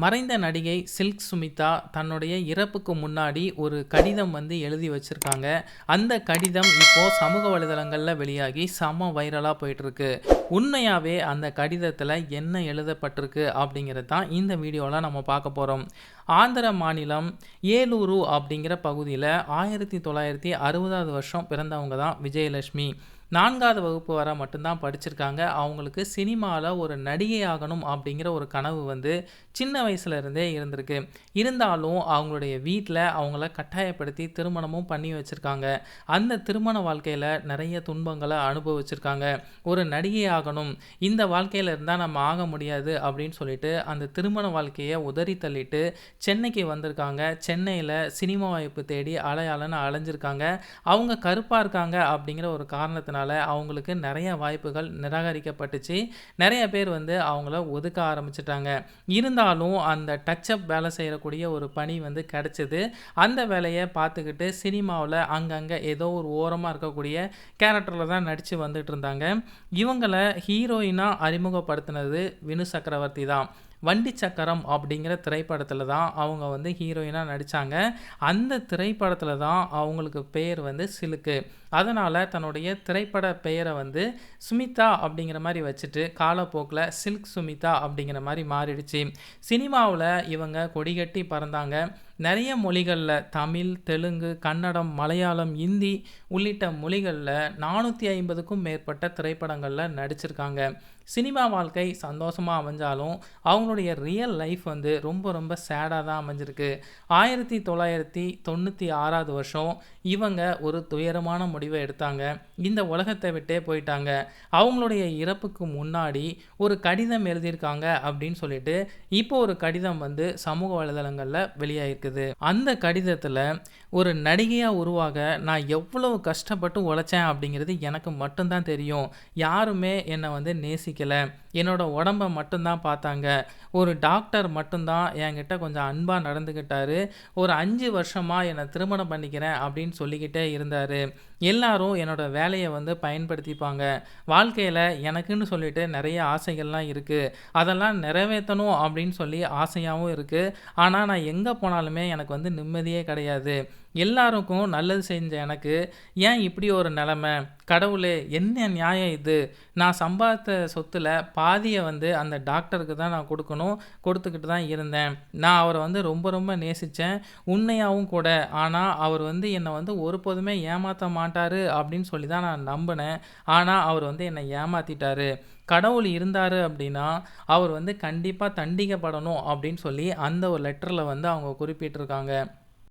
மறைந்த நடிகை சில்க் சுமிதா தன்னுடைய இறப்புக்கு முன்னாடி ஒரு கடிதம் வந்து எழுதி வச்சிருக்காங்க. அந்த கடிதம் இப்போ சமூக வலைதளங்களில் வெளியாகி செம வைரலாக போயிட்டுருக்கு. உண்மையாகவே அந்த கடிதத்தில் என்ன எழுதப்பட்டிருக்கு அப்படிங்கிறது தான் இந்த வீடியோவில் நம்ம பார்க்க போகிறோம் ஆந்திர மாநிலம் ஏலூரு அப்படிங்கிற பகுதியில் ஆயிரத்தி தொள்ளாயிரத்தி அறுபதாவது வருஷம் பிறந்தவங்க தான் விஜயலட்சுமி. நான்காவது வகுப்பு வரை மட்டும்தான் படிச்சிருக்காங்க. அவங்களுக்கு சினிமாவில் ஒரு நடிகை ஆகணும் அப்படிங்கிற ஒரு கனவு வந்து சின்ன வயசுலேருந்தே இருந்திருக்கு. இருந்தாலும் அவங்களுடைய வீட்டில் அவங்கள கட்டாயப்படுத்தி திருமணமும் பண்ணி வச்சுருக்காங்க. அந்த திருமண வாழ்க்கையில் நிறைய துன்பங்களை அனுபவிச்சிருக்காங்க. ஒரு நடிகை ஆகணும் இந்த வாழ்க்கையில் இருந்தால் நம்ம ஆக முடியாது அப்படின்னு சொல்லிட்டு அந்த திருமண வாழ்க்கையை உதறி தள்ளிட்டு சென்னைக்கு வந்திருக்காங்க. சென்னையில் சினிமா வாய்ப்பு தேடி அலையாளன்னு அலைஞ்சிருக்காங்க. அவங்க கருப்பாக இருக்காங்க அப்படிங்கிற ஒரு காரணத்தினால அவங்களுக்கு நிறைய வாய்ப்புகள் நிராகரிக்கப்பட்டுச்சு. நிறைய பேர் வந்து அவங்கள ஒதுக்க ஆரம்பிச்சிட்டாங்க. இருந்தாலும் அந்த டச்சப் வேலை செய்யக்கூடிய ஒரு பணி வந்து கிடச்சிது. அந்த வேலையை பார்த்துக்கிட்டு சினிமாவில் அங்கங்கே ஏதோ ஒரு ஓரமாக இருக்கக்கூடிய கேரக்டரில் தான் நடித்து வந்துட்டு இருந்தாங்க. இவங்களை ஹீரோயினாக அறிமுகப்படுத்தினது வினு சக்கரவர்த்தி தான். வண்டி சக்கரம் அப்படிங்கிற திரைப்படத்தில் தான் அவங்க வந்து ஹீரோயினாக நடித்தாங்க அந்த திரைப்படத்தில் தான் அவங்களுக்கு பெயர் வந்து சிலுக்கு. அதனால் தன்னுடைய திரைப்பட பெயரை வந்து சுமிதா அப்படிங்கிற மாதிரி வச்சுட்டு காலப்போக்கில் சில்க் சுமிதா அப்படிங்கிற மாதிரி மாறிடுச்சு. சினிமாவில் இவங்க கொடிகட்டி பறந்தாங்க. நிறைய மொழிகளில் தமிழ் தெலுங்கு கன்னடம் மலையாளம் இந்தி உள்ளிட்ட மொழிகளில் நானூற்றி ஐம்பதுக்கும் மேற்பட்ட திரைப்படங்களில் நடிச்சிருக்காங்க. சினிமா வாழ்க்கை சந்தோஷமாக அமைஞ்சாலும் அவங்களுடைய ரியல் லைஃப் வந்து ரொம்ப ரொம்ப சேடாக தான் அமைஞ்சிருக்கு. ஆயிரத்தி தொள்ளாயிரத்தி தொண்ணூற்றி ஆறாவது வருஷம் இவங்க ஒரு துயரமான முடிவை எடுத்தாங்க. இந்த உலகத்தை விட்டே போயிட்டாங்க. அவங்களுடைய இறப்புக்கு முன்னாடி ஒரு கடிதம் எழுதியிருக்காங்க அப்படின்னு சொல்லிட்டு இப்போ ஒரு கடிதம் வந்து சமூக வலைதளங்களில் வெளியாகிருக்குது அந்த கடிதத்தில் ஒரு நடிகையாக உருவாக நான் எவ்வளோ கஷ்டப்பட்டு உழைச்சேன் அப்படிங்கிறது எனக்கு மட்டும்தான் தெரியும். யாருமே என்னை வந்து நேசிக்கலை. என்னோட உடம்பை மட்டும்தான் பார்த்தாங்க. ஒரு டாக்டர் மட்டும்தான் என்கிட்ட கொஞ்சம் அன்பாக நடந்துக்கிட்டார் ஒரு அஞ்சு வருஷமாக என்னை திருமணம் பண்ணிக்கிறேன் அப்படின்னு சொல்லிக்கிட்டே இருந்தார். எல்லாரும் என்னோட வேலையை வந்து பயன்படுத்திப்பாங்க. வாழ்க்கையில் எனக்குன்னு சொல்லிட்டு நிறைய ஆசைகள்லாம் இருக்குது அதெல்லாம் நிறைவேற்றணும் அப்படின்னு சொல்லி ஆசையாகவும் இருக்குது ஆனால் நான் எங்கே போனாலுமே எனக்கு வந்து நிம்மதியே கிடையாது. எல்லாருக்கும் நல்லது செஞ்ச எனக்கு. ஏன் இப்படி ஒரு நிலமை? கடவுளே என்ன நியாயம் இது? நான் சம்பாதித்த சொத்தில் பாதியை வந்து அந்த டாக்டருக்கு தான் நான் கொடுக்கணும் கொடுத்துக்கிட்டு தான் இருந்தேன். நான் அவரை வந்து ரொம்ப ரொம்ப நேசித்தேன் உண்மையாகவும் கூட. ஆனால் அவர் வந்து என்னை வந்து ஒருபோதுமே ஏமாற்ற மாட்டார் அப்படின்னு சொல்லி தான் நான் நம்பினேன். ஆனால் அவர் வந்து என்னை ஏமாற்றிட்டாரு கடவுள் இருந்தார் அப்படின்னா அவர் வந்து கண்டிப்பாக தண்டிக்கப்படணும் அப்படின்னு சொல்லி அந்த ஒரு லெட்டரில் வந்து அவங்க குறிப்பிட்டிருக்காங்க.